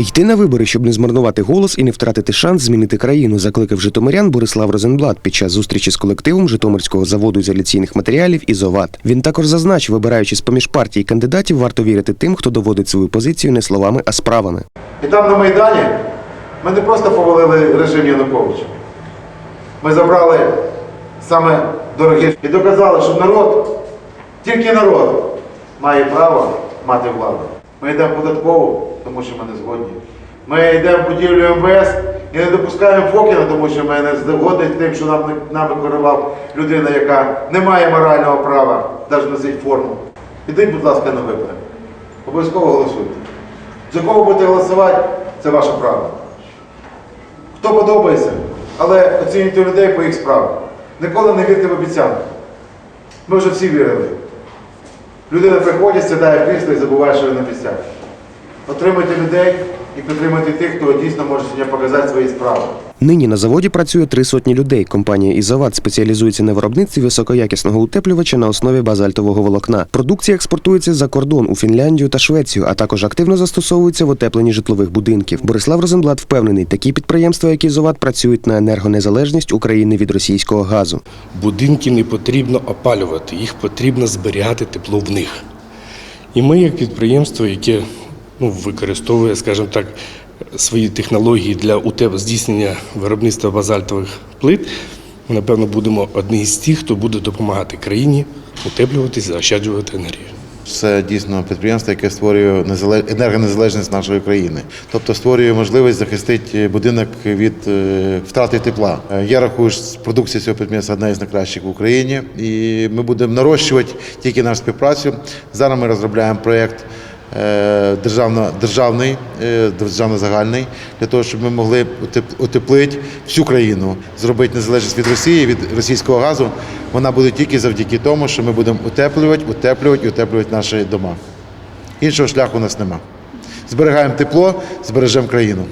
Йти на вибори, щоб не змарнувати голос і не втратити шанс змінити країну, закликав житомирян Борислав Розенблат під час зустрічі з колективом Житомирського заводу ізоляційних матеріалів «Ізоват». Він також зазначив, вибираючи з поміж партій кандидатів, варто вірити тим, хто доводить свою позицію не словами, а справами. І там на Майдані ми не просто повалили режим Януковича. Ми забрали саме дороге і доказали, що народ, тільки народ має право мати владу. Ми йдемо в податкову, тому що ми не згодні. Ми йдемо в будівлю МВС і не допускаємо Фокіна, тому що ми не згодні з тим, що нам, нами керував людина, яка не має морального права навіть носити форму. Ідіть, будь ласка, на вибори. Обов'язково голосуйте. За кого будете голосувати, це ваше право. Хто подобається, але оцінюйте людей по їх справам. Ніколи не вірте в обіцянки. Ми вже всі вірили. Людина приходить, сідає в крісло і забуває, що він обіцяв. Отримуйте людей і підтримуйте тих, хто дійсно може сьогодні показати свої справи. Нині на заводі працює три сотні людей. Компанія «Ізоват» спеціалізується на виробництві високоякісного утеплювача на основі базальтового волокна. Продукція експортується за кордон у Фінляндію та Швецію, а також активно застосовується в утепленні житлових будинків. Борислав Розенблат впевнений, такі підприємства, як «Ізоват», працюють на енергонезалежність України від російського газу. Будинки не потрібно опалювати, їх потрібно зберігати тепло в них. І ми, як підприємство, яке ну, використовує, скажімо так, свої технології для утеп- здійснення виробництва базальтових плит, ми, напевно, будемо одні з тих, хто буде допомагати країні утеплюватися, заощаджувати енергію. Це дійсно підприємство, яке створює незале- енергонезалежність нашої країни, тобто створює можливість захистити будинок від е, втрати тепла. Е, Я рахую, що продукція цього підприємства одна із найкращих в Україні, і ми будемо нарощувати тільки нашу співпрацю. Зараз ми розробляємо проєкт е, державно, державний, е, державно-загальний, для того, щоб ми могли утеп- утеплити всю країну, зробити незалежність від Росії, від російського газу. Вона буде тільки завдяки тому, що ми будемо утеплювати, утеплювати і утеплювати наші дома. Іншого шляху у нас нема. Зберігаємо тепло, збережемо країну.